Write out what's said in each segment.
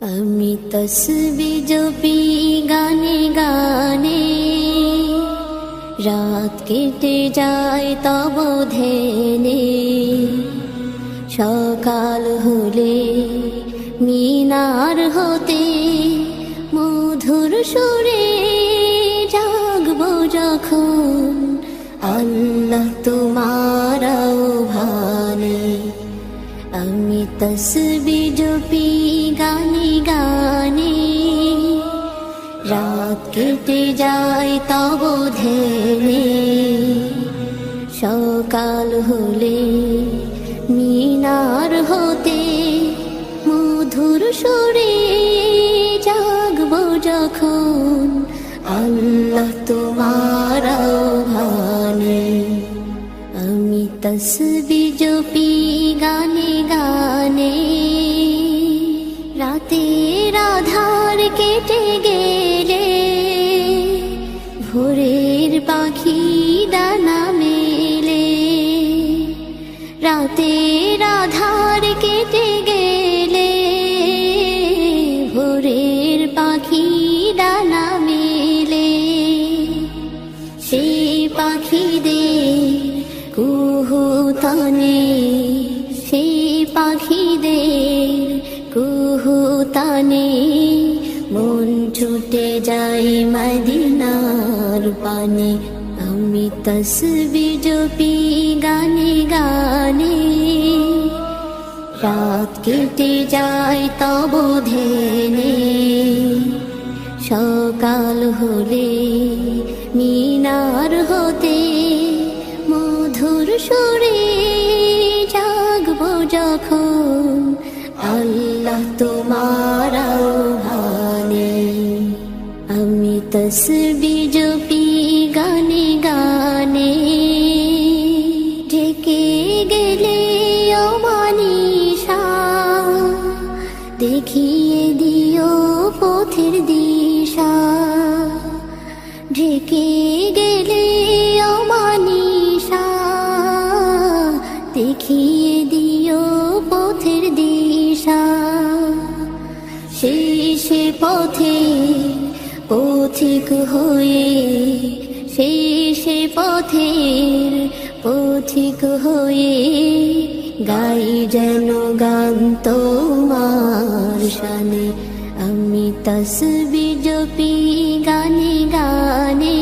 আমি তসবি জপি গানে গানে। রাত কেটে যায় তব ধেনে সকাল হলে মিনার হতে মধুর সুরে জাগব যখন আল্লাহ তোমার ভানে আমি তসবি জপি রাত কেটে যায় তব ধেনে সকাল হলে মিনার হতে মধুর সুরে জাগব যখন আল্লাহ তোমার ভানে আমি তসবি জপি গানে গানে। রাতে রাধার কেটে গেলে ভোরের পাখি ডানা মেলে। সেই পাখিদের কুহুতানে, সেই পাখিদের কুহুতানে মন ছুটে যায় মদিনার পানে। আমি তসবি জপি রাত কেটে যায় তব ধেনে সকাল হলে মিনার হতে মধুর সুরে জাগব যখন আল্লাহ তোমার ভানে আমি তসবি পথের দিশা। ঢেকে গেলে অমানিসা দেখিয়ে দিও পথের দিশা। শেষে পথে পথিক হয়ে, শেষে পথের পথিক হয়ে গাই যেন গান তোমার শানে আমি তসবি জপি গানে গানে।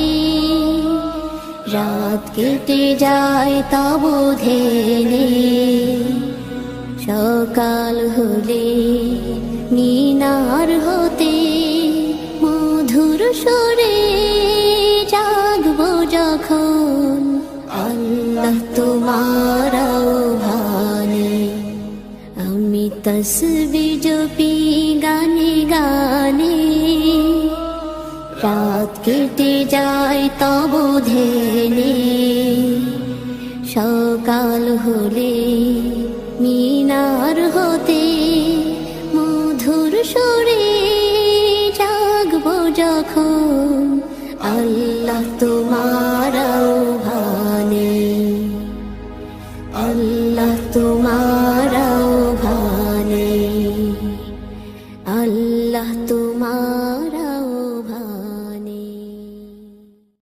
রাত কেটে যায় তব ধেনে সকাল হলে মিনার হতে মধুর সুরে জাগব যখন আল্লাহ তোমার ভানে আমি তসবি জপি গানে। রাত কেটে যায় তব ধেনে সকাল হলে tu